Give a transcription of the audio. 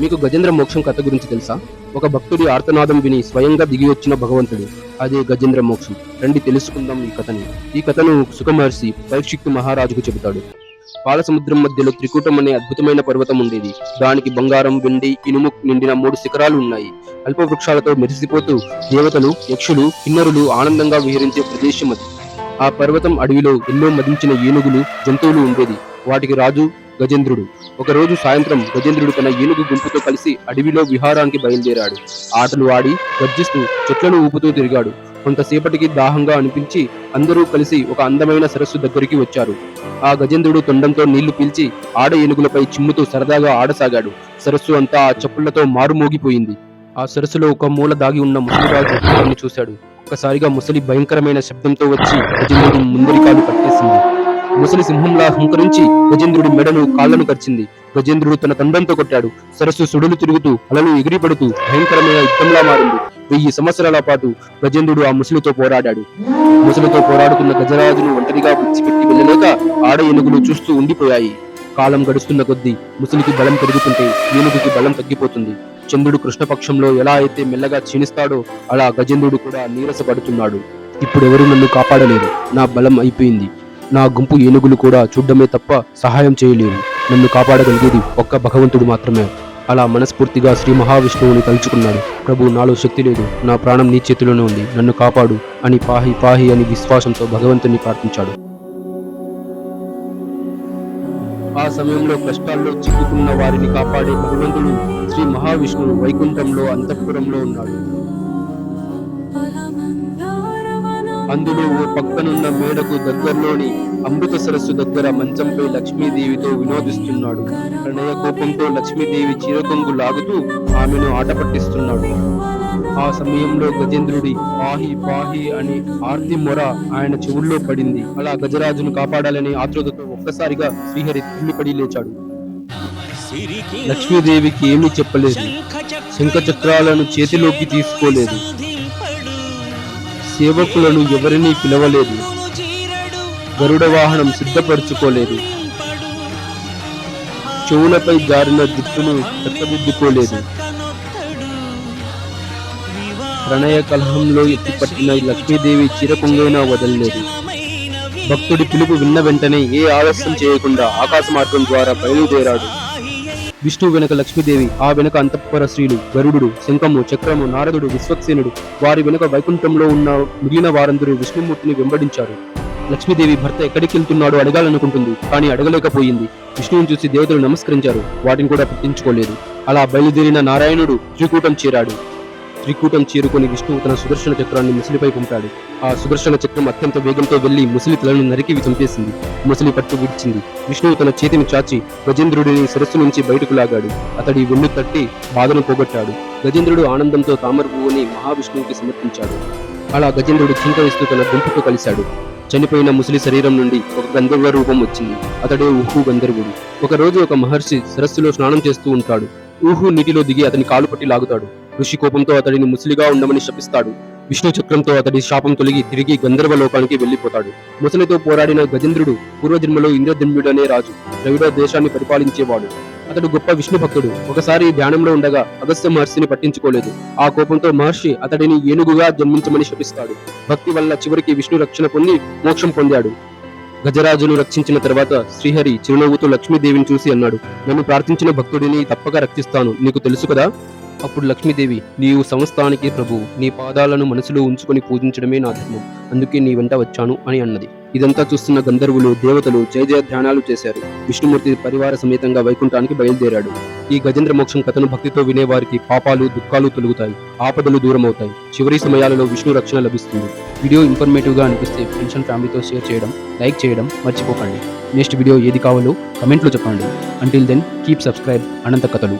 మీకు గజేంద్ర మోక్షం కథ గురించి తెలుసా? ఒక భక్తుడి ఆర్తనాదం విని స్వయంగా దిగి వచ్చిన భగవంతుడు అదే గజేంద్ర మోక్షం. రండి తెలుసుకుందాం ఈ కథని. ఈ కథను సుఖమహర్షి పరీక్షిక్తు మహారాజుకు చెబుతాడు. పాలసముద్రం మధ్యలో త్రికూటం అనే అద్భుతమైన పర్వతం ఉండేది. దానికి బంగారం వెండి ఇనుము నిండిన మూడు శిఖరాలు ఉన్నాయి. అల్ప వృక్షాలతో మెరిసిపోతూ దేవతలు యక్షులు కిన్నరులు ఆనందంగా విహరించే ప్రదేశం అది. ఆ పర్వతం అడవిలో ఎన్నో మదించిన ఏనుగులు జంతువులు ఉండేది. వాటికి రాజు గజేంద్రుడు. ఒకరోజు సాయంత్రం గజేంద్రుడు తన ఏనుగు గుంపుతో కలిసి అడవిలో విహారానికి బయలుదేరాడు. ఆటలు ఆడి గర్జిస్తూ చెట్లను ఊపుతూ తిరిగాడు. కొంతసేపటికి దాహంగా అనిపించి అందరూ కలిసి ఒక అందమైన సరస్సు దగ్గరికి వచ్చారు. ఆ గజేంద్రుడు తొండంతో నీళ్ళు పీల్చి ఆడ ఏనుగులపై చిమ్ముతూ సరదాగా ఆడసాగాడు. సరస్సు అంతా ఆ చప్పుళ్ళతో మారుమోగిపోయింది. ఆ సరస్సులో ఒక మూల దాగి ఉన్న ముసలిరాజు చూశాడు. ఒక్కసారిగా ముసలి భయంకరమైన శబ్దంతో వచ్చి గజేంద్రుడు ముందరికాలు పట్టేసింది. ముసలి సింహంలా హుంకరించి గజేంద్రుడి మెడను కాళ్ళను కరిచింది. గజేంద్రుడు తన తండంతో కొట్టాడు. సరస్సు సుడులు తిరుగుతూ అలలు ఎగిరిపడుతూ భయంకరమైన యుద్ధంలా మారింది. వెయ్యి సంవత్సరాల పాటు గజేంద్రుడు ఆ ముసలితో పోరాడాడు. ముసలితో పోరాడుతున్న గజరాజును ఒంటరిగా విడిచిపెట్టి వెళ్ళలేక ఆడ ఏనుగులు చూస్తూ ఉండిపోయాయి. కాలం గడుస్తున్న కొద్దీ ముసలికి బలం పెరుగుతుంటే ఏనుగుకి బలం తగ్గిపోతుంది. చంద్రుడు కృష్ణపక్షంలో ఎలా అయితే మెల్లగా క్షీణిస్తాడో అలా గజేంద్రుడు కూడా నీరసపడుతున్నాడు. ఇప్పుడు ఎవరు నన్ను కాపాడలేరు నా బలం అయిపోయింది. నా గుంపు ఏనుగులు కూడా చూడ్డమే తప్ప సహాయం చేయలేరు. నన్ను కాపాడగలిగేది ఒక్క భగవంతుడు మాత్రమే. అలా మనస్ఫూర్తిగా శ్రీ మహావిష్ణువుని తలుచుకున్నాడు. ప్రభు నాలో శక్తి లేదు. నా ప్రాణం నీ చేతిలోనే ఉంది. నన్ను కాపాడు అని పాహి పాహి అని విశ్వాసంతో భగవంతుని ప్రార్థించాడు. ఆ సమయంలో కష్టాల్లో చిక్కుకున్న వారిని కాపాడే భగవంతుడు శ్రీ మహావిష్ణువు వైకుంఠంలో అంతఃపురంలో ఉన్నాడు. అందులో ఓ పక్కనున్న మేడకు దగ్గరలోని అమృత సరస్సు దగ్గర మంచంపై లక్ష్మీదేవితో వినోదిస్తున్నాడు. ప్రణయ కోపంతో లక్ష్మీదేవి చీరకొంగు లాగుతూ ఆమెను ఆట పట్టిస్తున్నాడు. ఆ సమయంలో గజేంద్రుడి పాహి పాహి అని ఆర్తి మొర ఆయన చెవుల్లో పడింది. అలా గజరాజును కాపాడాలని ఆతృతతో ఒక్కసారిగా శ్రీహరి తుల్లిపడి లేచాడు. లక్ష్మీదేవికి ఏమీ చెప్పలేదు. శంఖ చక్రాలను చేతిలోకి తీసుకోలేదు. సేవకులను ఎవరినీ పిలవలేదు. గరుడ వాహనం సిద్ధపరచుకోలేదు. చెవులపై జారిన జుట్టును చక్కదిద్దుకోలేదు ప్రణయ కలహంలో ఎత్తిపట్టిన లక్ష్మీదేవి చిరకుంగైనా వదలలేదు. భక్తుడి పిలుపు విన్న వెంటనే ఏ ఆలస్యం చేయకుండా ఆకాశ మార్గం ద్వారా బయలుదేరాడు. విష్ణు వెనుక లక్ష్మీదేవి ఆ వెనుక అంతఃపర స్త్రీలు గరుడు శంఖము చక్రము నారదుడు విశ్వక్సేనుడు. వారి వెనుక వైకుంఠంలో ఉన్న మిగిలిన వారందరూ విష్ణుమూర్తిని వెంబడించారు. లక్ష్మీదేవి భర్త ఎక్కడికి వెళ్తున్నాడో అడగాలనుకుంటుంది కానీ అడగలేకపోయింది. విష్ణువుని చూసి దేవతలు నమస్కరించారు వాటిని కూడా పట్టించుకోలేదు. అలా బయలుదేరిన నారాయణుడు త్రికూటం చేరాడు. శ్రీకూటం చేరుకొని విష్ణువు తన సుదర్శన చక్రాన్ని ముసలిపై పంపాడు. ఆ సుదర్శన చక్రం అత్యంత వేగంతో వెళ్ళి ముసలి తలను నరికి చంపేసింది ముసలి పట్టు విడిచింది. విష్ణువు తన చేతిని చాచి గజేంద్రుడిని సరస్సు నుంచి బయటకు లాగాడు. అతడి వెన్ను తట్టి బాధను పోగొట్టాడు. గజేంద్రుడు ఆనందంతో తామర పువ్వుని మహావిష్ణువుకి సమర్పించాడు. అలా గజేంద్రుడు చింతవిస్తూ తన గుంపుతో కలిశాడు. చనిపోయిన ముసలి శరీరం నుండి ఒక గంధర్వ రూపం వచ్చింది. అతడే ఊహు గంధర్వుడు. ఒక రోజు ఒక మహర్షి సరస్సులో స్నానం చేస్తూ ఉంటాడు. ఊహు నీటిలో దిగి అతని కాలు పట్టి లాగుతాడు. ఋషి కోపంతో అతడిని ముసలిగా ఉండమని శపిస్తాడు. విష్ణు చక్రంతో అతడి శాపం తొలగి తిరిగి గంధర్వ లోకానికి వెళ్ళిపోతాడు ముసలితో పోరాడిన గజేంద్రుడు పూర్వజన్మలో ఇంద్రజన్ముడనే రాజు ద్రవిడ దేశాన్ని పరిపాలించేవాడు. అతడు గొప్ప విష్ణు భక్తుడు. ఒకసారి ధ్యానంలో ఉండగా అగస్త్య మహర్షిని పట్టించుకోలేదు. ఆ కోపంతో మహర్షి అతడిని ఏనుగుగా జన్మించమని శపిస్తాడు. భక్తి వల్ల చివరికి విష్ణు రక్షణ పొంది మోక్షం పొందాడు. గజరాజును రక్షించిన తర్వాత శ్రీహరి చిరునవ్వుతో లక్ష్మీదేవిని చూసి అన్నాడు నన్ను ప్రార్థించిన భక్తుడిని తప్పక రక్షిస్తాను. నీకు తెలుసు కదా? అప్పుడు లక్ష్మీదేవి నీవు సంస్థానికి ప్రభు నీ పాదాలను మనసులో ఉంచుకొని పూజించడమే నా ధర్మం. అందుకే నీ వెంట వచ్చాను అని అన్నది. ఇదంతా చూస్తున్న గంధర్వులు దేవతలు జయ జయ ధ్యానాలు చేశారు. విష్ణుమూర్తి పరివార సమేతంగా వైకుంఠానికి బయలుదేరాడు. ఈ గజేంద్ర మోక్షం కథను భక్తితో వినేవారికి పాపాలు దుఃఖాలు తొలుగుతాయి. ఆపదలు దూరం అవుతాయి చివరి సమయాలలో విష్ణు రక్షణ లభిస్తుంది. వీడియో ఇన్ఫర్మేటివ్గా అనిపిస్తే ఫ్రెండ్స్ అండ్ ఫ్యామిలీతో షేర్ చేయడం లైక్ చేయడం మర్చిపోకండి. నెక్స్ట్ వీడియో ఏది కావాలో కమెంట్లో చెప్పండి. Until then keep subscribe Anantha కథలు.